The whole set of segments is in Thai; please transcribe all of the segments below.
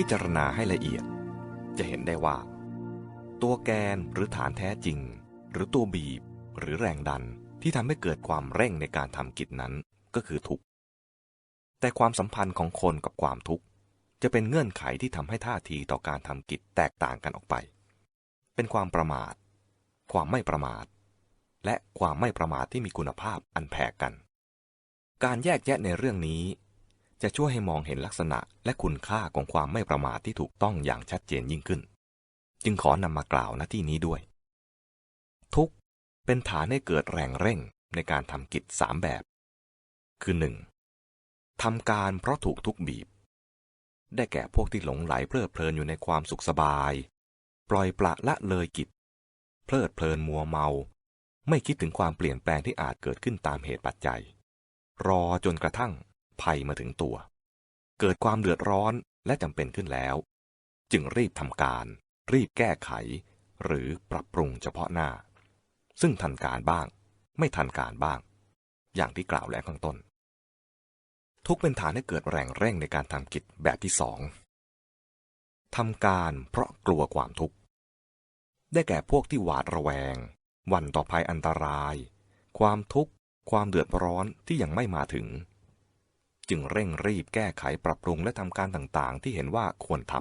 พิจารณาให้ละเอียด จะเห็นได้ว่า ตัวแกนหรือฐานแท้จริง หรือตัวบีบ หรือแรงดันที่ทำให้เกิดความเร่งในการทำกิจนั้นก็คือทุกข์แต่ความสัมพันธ์ของคนกับความทุกข์จะเป็นเงื่อนไขที่ทำให้ท่าทีต่อการทำกิจแตกต่างกันออกไป เป็นความประมาท ความไม่ประมาท และความไม่ประมาทที่มีคุณภาพอันแพ้กัน การแยกแยะในเรื่องนี้ จะช่วยให้มองเห็นลักษณะและคุณค่าของความไม่ประมาทที่ถูกต้องอย่างชัดเจนยิ่งขึ้น จึงขอนำมากล่าวณที่นี้ด้วย ทุกเป็นฐานให้เกิดแรงเร่งในการทำกิจสามแบบ คือหนึ่งทำการเพราะถูกทุกบีบ ได้แก่พวกที่หลงไหลเพลิดเพลินอยู่ในความสุขสบาย ปล่อยปละละเลยกิจ เพลิดเพลินมัวเมา ไม่คิดถึงความเปลี่ยนแปลงที่อาจเกิดขึ้นตามเหตุปัจจัย รอจนกระทั่ง ภัยมาถึงตัว เกิดความเดือดร้อนและจำเป็นขึ้นแล้ว จึงรีบทำการ รีบแก้ไข หรือปรับปรุงเฉพาะหน้า ซึ่งทันการบ้าง ไม่ทันการบ้าง อย่างที่กล่าวแล้วข้างต้น ทุกเป็นฐานให้เกิดแรงเร่งในการทำกิจแบบที่สองทำการเพราะกลัวความทุกข์ ได้แก่พวกที่หวาดระแวง วันต่อภัยอันตราย ความทุกข์ ความเดือดร้อนที่ยังไม่มาถึง จึงเร่งรีบแก้ไขปรับปรุงและทำการต่างๆ ที่เห็นว่าควรท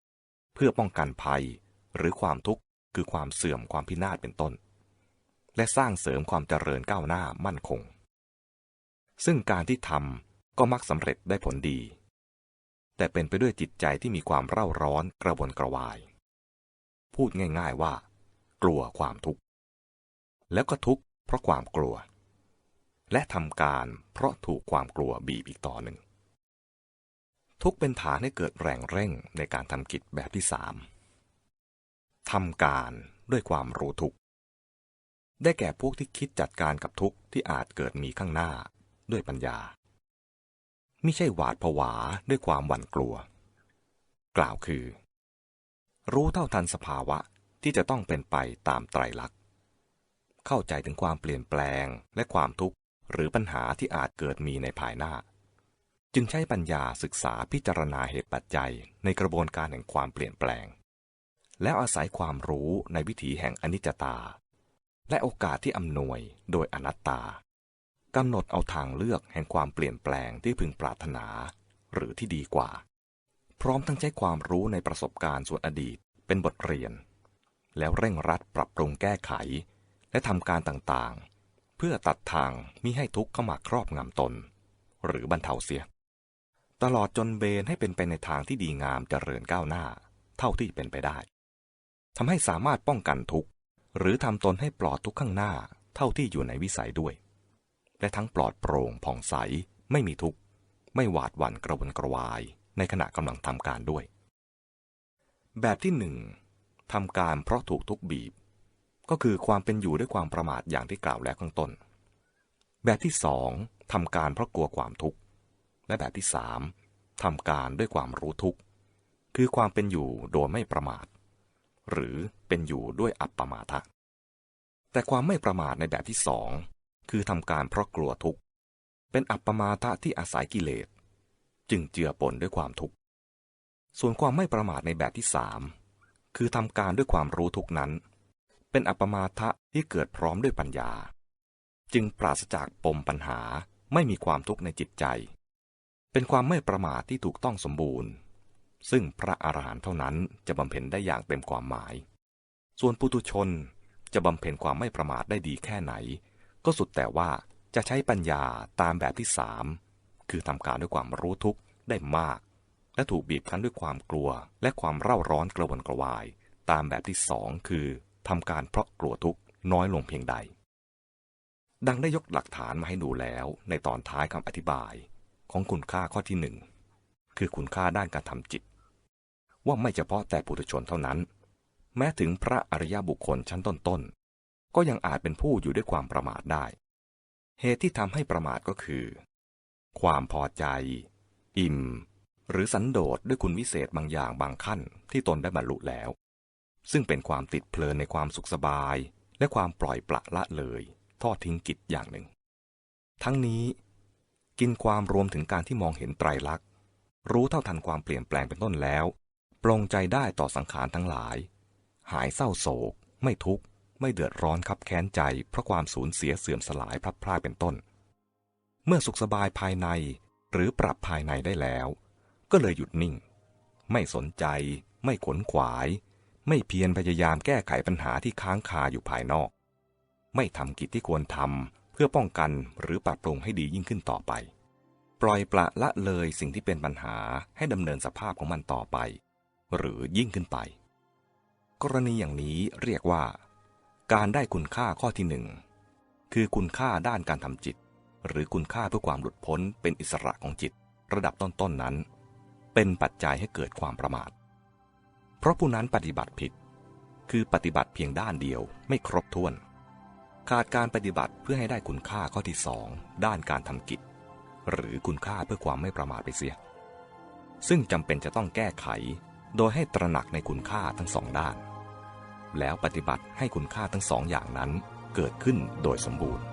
ำเพื่อป้องกันภัยหรือความทุกข์คือความเสื่อมความพินาศเป็นต้น และสร้างเสริมความเจริญก้าวหน้ามั่นคง ซึ่งการที่ทำก็มักสำเร็จได้ผลดี แต่เป็นไปด้วยจิตใจที่มีความเร่าร้อนกระวนกระวาย พูดง่าย ๆว่า กลัวความทุกข์ แล้วก็ทุกข์เพราะความกลัว และทำการเพราะถูกความกลัวบีบอีกต่อหนึ่ง ทุกเป็นฐานให้เกิดแรงเร่งในการทำกิจแบบที่สามทำการด้วยความรู้ทุกได้แก่พวกที่คิดจัดการกับทุกข์ที่อาจเกิดมีข้างหน้าด้วยปัญญา ไม่ใช่หวาดผวาด้วยความหวั่นกลัว กล่าวคือ รู้เท่าทันสภาวะที่จะต้องเป็นไปตามไตรลักษณ์ เข้าใจถึงความเปลี่ยนแปลงและความทุกข์ หรือปัญหาที่อาจเกิดมีในภายหน้า จึงใช้ปัญญาศึกษาพิจารณาเหตุปัจจัยในกระบวนการแห่งความเปลี่ยนแปลง แล้วอาศัยความรู้ในวิถีแห่งอนิจจตา และโอกาสที่อำนวยโดยอนัตตากำหนดเอาทางเลือกแห่งความเปลี่ยนแปลงที่พึงปรารถนา หรือที่ดีกว่า พร้อมทั้งใช้ความรู้ในประสบการณ์ส่วนอดีตเป็นบทเรียน แล้วเร่งรัดปรับปรุงแก้ไข และทำการต่างๆ เพื่อตัดทางมิให้ทุกข์เข้ามาครอบงำตน หรือบรรเทาเสีย ตลอดจนเบนให้เป็นไปในทางที่ดีงามเจริญก้าวหน้า เท่าที่เป็นไปได้ทำให้สามารถป้องกันทุกข์ หรือทำตนให้ปลอดทุกข์ข้างหน้า เท่าที่อยู่ในวิสัยด้วย และทั้งปลอดโปร่งผ่องใสไม่มีทุกข์ ไม่หวาดหวั่นกระวนกระวาย ในขณะกำลังทำการด้วย แบบที่หนึ่งทำการเพราะถูกทุกบีบ ก็คือความเป็นอยู่ด้วยความประมาทอย่างที่กล่าวแล้วข้างต้น แบบที่สองทำการเพราะกลัวความทุกข์ และแบบที่สามทำการด้วยความรู้ทุกข์ คือความเป็นอยู่โดยไม่ประมาท หรือเป็นอยู่ด้วยอัปปมาทะ แต่ความไม่ประมาทในแบบที่สองคือทำการเพราะกลัวทุกข์ เป็นอัปปมาทะที่อาศัยกิเลส จึงเจือปนด้วยความทุกข์ ส่วนความไม่ประมาทในแบบที่สามคือทำการด้วยความรู้ทุกนั้น เป็นอัปมาทะที่เกิดพร้อมด้วยปัญญา จึงปราศจากปมปัญหาไม่มีความทุกข์ในจิตใจ เป็นความไม่ประมาทที่ถูกต้องสมบูรณ์ ซึ่งพระอรหันต์เท่านั้นจะบำเพ็ญได้อย่างเต็มความหมาย ส่วนปุถุชนจะบำเพ็ญความไม่ประมาทได้ดีแค่ไหน ก็สุดแต่ว่าจะใช้ปัญญาตามแบบที่สามคือทำการด้วยความรู้ทุกข์ได้มาก และถูกบีบคั้นด้วยความกลัว และความเร่าร้อนกระวนกระวาย ตามแบบที่สองคือ ทำการเพราะกลัวทุกข์น้อยลงเพียงใด ดังได้ยกหลักฐานมาให้ดูแล้วในตอนท้ายคำอธิบายของคุณค่าข้อที่หนึ่งคือคุณค่าด้านการทำจิต ว่าไม่เฉพาะแต่ปุถุชนเท่านั้น แม้ถึงพระอริยบุคคลชั้นต้นๆก็ยังอาจเป็นผู้อยู่ด้วยความประมาทได้ เหตุที่ทำให้ประมาทก็คือ ความพอใจ อิ่ม หรือสันโดษด้วยคุณวิเศษบางอย่างบางขั้นที่ตนได้บรรลุแล้ว ซึ่งเป็นความติดเพลินในความสุขสบาย และความปล่อยปละละเลย ทอดทิ้งกิจอย่างหนึ่ง ทั้งนี้ กินความรวมถึงการที่มองเห็นไตรลักษณ์รู้เท่าทันความเปลี่ยนแปลงเป็นต้นแล้วปลงใจได้ต่อสังขารทั้งหลาย หายเศร้าโศก ไม่ทุกข์ ไม่เดือดร้อนคับแค้นใจ เพราะความสูญเสียเสื่อมสลายพลัดพรากเป็นต้น เมื่อสุขสบายภายในหรือปรับภายในได้แล้ว ก็เลยหยุดนิ่ง ไม่สนใจ ไม่ขนขวาย ไม่เพียรพยายามแก้ไขปัญหาที่ค้างคาอยู่ภายนอก ไม่ทำกิจที่ควรทำเพื่อป้องกันหรือปรับปรุงให้ดียิ่งขึ้นต่อไป ปล่อยปละละเลยสิ่งที่เป็นปัญหาให้ดำเนินสภาพของมันต่อไป หรือยิ่งขึ้นไป กรณีอย่างนี้เรียกว่า การได้คุณค่าข้อที่หนึ่งคือคุณค่าด้านการทำจิต หรือคุณค่าเพื่อความหลุดพ้นเป็นอิสระของจิต ระดับต้นๆนนั้น เป็นปัจจัยให้เกิดความประมาท เพราะผู้นั้นปฏิบัติผิด คือปฏิบัติเพียงด้านเดียวไม่ครบถ้วน ขาดการปฏิบัติเพื่อให้ได้คุณค่าข้อที่สองด้านการทำกิจ หรือคุณค่าเพื่อความไม่ประมาทไปเสีย ซึ่งจำเป็นจะต้องแก้ไข โดยให้ตระหนักในคุณค่าทั้งสองด้าน แล้วปฏิบัติให้คุณค่าทั้งสองอย่างนั้นเกิดขึ้นโดยสมบูรณ์